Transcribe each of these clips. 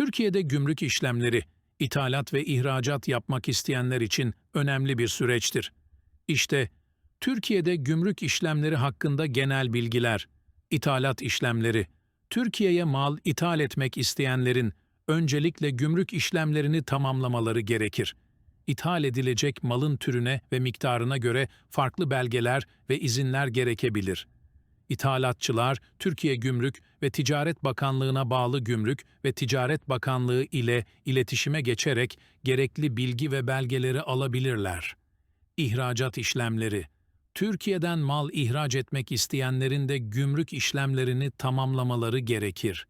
Türkiye'de gümrük işlemleri, ithalat ve ihracat yapmak isteyenler için önemli bir süreçtir. İşte Türkiye'de gümrük işlemleri hakkında genel bilgiler, ithalat işlemleri, Türkiye'ye mal ithal etmek isteyenlerin öncelikle gümrük işlemlerini tamamlamaları gerekir. İthal edilecek malın türüne ve miktarına göre farklı belgeler ve izinler gerekebilir. İthalatçılar, Türkiye Gümrük ve Ticaret Bakanlığı'na bağlı Gümrük ve Ticaret Bakanlığı ile iletişime geçerek gerekli bilgi ve belgeleri alabilirler. İhracat işlemleri Türkiye'den mal ihraç etmek isteyenlerin de gümrük işlemlerini tamamlamaları gerekir.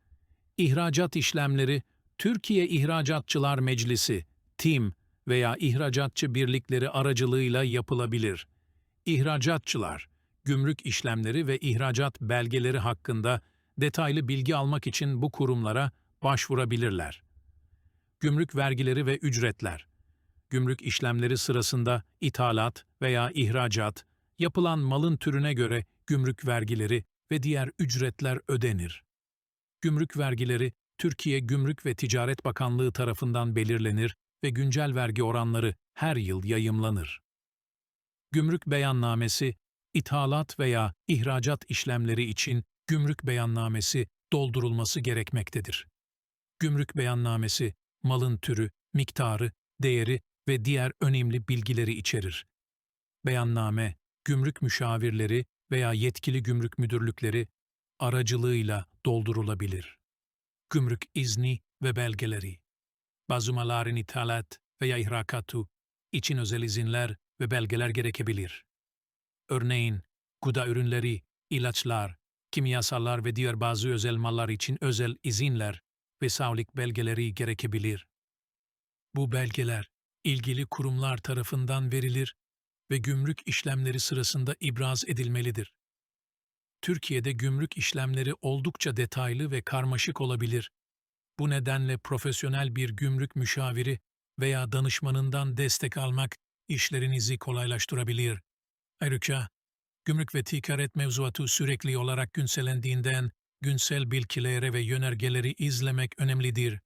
İhracat işlemleri, Türkiye İhracatçılar Meclisi, TİM veya ihracatçı birlikleri aracılığıyla yapılabilir. İhracatçılar, gümrük işlemleri ve ihracat belgeleri hakkında detaylı bilgi almak için bu kurumlara başvurabilirler. Gümrük vergileri ve ücretler Gümrük işlemleri sırasında ithalat veya ihracat, yapılan malın türüne göre gümrük vergileri ve diğer ücretler ödenir. Gümrük vergileri Türkiye Gümrük ve Ticaret Bakanlığı tarafından belirlenir ve güncel vergi oranları her yıl yayımlanır. Gümrük beyannamesi, ithalat veya ihracat işlemleri için gümrük beyannamesi doldurulması gerekmektedir. Gümrük beyannamesi, malın türü, miktarı, değeri ve diğer önemli bilgileri içerir. Beyanname, gümrük müşavirleri veya yetkili gümrük müdürlükleri aracılığıyla doldurulabilir. Gümrük izni ve belgeleri Bazumaların ithalat veya ihrakatı için özel izinler ve belgeler gerekebilir. Örneğin, gıda ürünleri, ilaçlar, kimyasallar ve diğer bazı özel mallar için özel izinler ve sağlık belgeleri gerekebilir. Bu belgeler, ilgili kurumlar tarafından verilir ve gümrük işlemleri sırasında ibraz edilmelidir. Türkiye'de gümrük işlemleri oldukça detaylı ve karmaşık olabilir. Bu nedenle profesyonel bir gümrük müşaviri veya danışmanından destek almak işlerinizi kolaylaştırabilir. Ayrıca, gümrük ve ticaret mevzuatı sürekli olarak güncellendiğinden güncel bilgilere ve yönergeleri izlemek önemlidir.